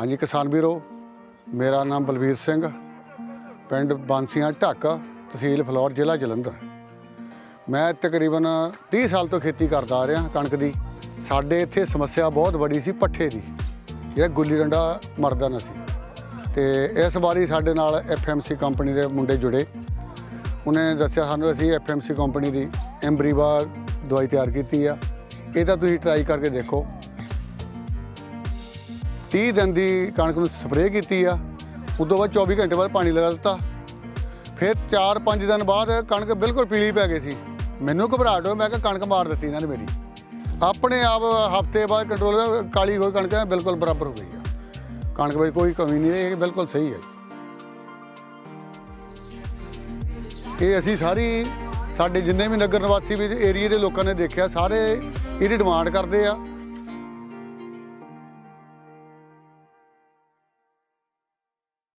ਹਾਂਜੀ, ਕਿਸਾਨ ਵੀਰੋ, ਮੇਰਾ ਨਾਮ ਬਲਵੀਰ ਸਿੰਘ, ਪਿੰਡ ਬਾਂਸੀਆਂ ਢੱਕ, ਤਹਿਸੀਲ ਫਲੌਰ, ਜ਼ਿਲ੍ਹਾ ਜਲੰਧਰ। ਮੈਂ ਤਕਰੀਬਨ 30 ਸਾਲ ਤੋਂ ਖੇਤੀ ਕਰਦਾ ਆ ਰਿਹਾ ਕਣਕ ਦੀ। ਸਾਡੇ ਇੱਥੇ ਸਮੱਸਿਆ ਬਹੁਤ ਬੜੀ ਸੀ ਪੱਠੇ ਦੀ, ਜਿਹੜਾ ਗੁੱਲੀ ਡੰਡਾ ਮਰਦਾ ਨਾ ਸੀ। ਤੇ ਇਸ ਵਾਰੀ ਸਾਡੇ ਨਾਲ ਐਫਐਮਸੀ ਕੰਪਨੀ ਦੇ ਮੁੰਡੇ ਜੁੜੇ। ਉਹਨੇ ਦੱਸਿਆ ਸਾਨੂੰ, ਅਸੀਂ ਐਫਐਮਸੀ ਕੰਪਨੀ ਦੀ ਐਮਬਰੀਵਾ ਦਵਾਈ ਤਿਆਰ ਕੀਤੀ ਆ। ਇਹ ਤਾਂ ਤੁਸੀਂ ਟਰਾਈ ਕਰਕੇ ਦੇਖੋ। 30 ਦਿਨ ਦੀ ਕਣਕ ਨੂੰ ਸਪਰੇਅ ਕੀਤੀ ਆ, ਉਦੋਂ ਬਾਅਦ 24 ਘੰਟੇ ਬਾਅਦ ਪਾਣੀ ਲਗਾ ਦਿੱਤਾ। ਫਿਰ 4-5 ਦਿਨ ਬਾਅਦ ਕਣਕ ਬਿਲਕੁਲ ਪੀਲੀ ਪੈ ਗਈ ਸੀ। ਮੈਨੂੰ ਘਬਰਾਹਟ ਹੋਈ, ਮੈਂ ਕਿਹਾ ਕਣਕ ਮਾਰ ਦਿੱਤੀ ਇਹਨਾਂ ਨੇ ਮੇਰੀ। ਆਪਣੇ ਆਪ ਹਫ਼ਤੇ ਬਾਅਦ ਕੰਟਰੋਲ ਕਾਲੀ ਹੋਈ ਕਣਕ, ਬਿਲਕੁਲ ਬਰਾਬਰ ਹੋ ਗਈ ਆ। ਕਣਕ ਵਿੱਚ ਕੋਈ ਕਮੀ ਨਹੀਂ, ਇਹ ਬਿਲਕੁਲ ਸਹੀ ਹੈ। ਇਹ ਅਸੀਂ ਸਾਰੀ, ਸਾਡੇ ਜਿੰਨੇ ਵੀ ਨਗਰ ਨਿਵਾਸੀ ਵੀ ਏਰੀਏ ਦੇ ਲੋਕਾਂ ਨੇ ਦੇਖਿਆ, ਸਾਰੇ ਇਹਦੀ ਡਿਮਾਂਡ ਕਰਦੇ ਆ।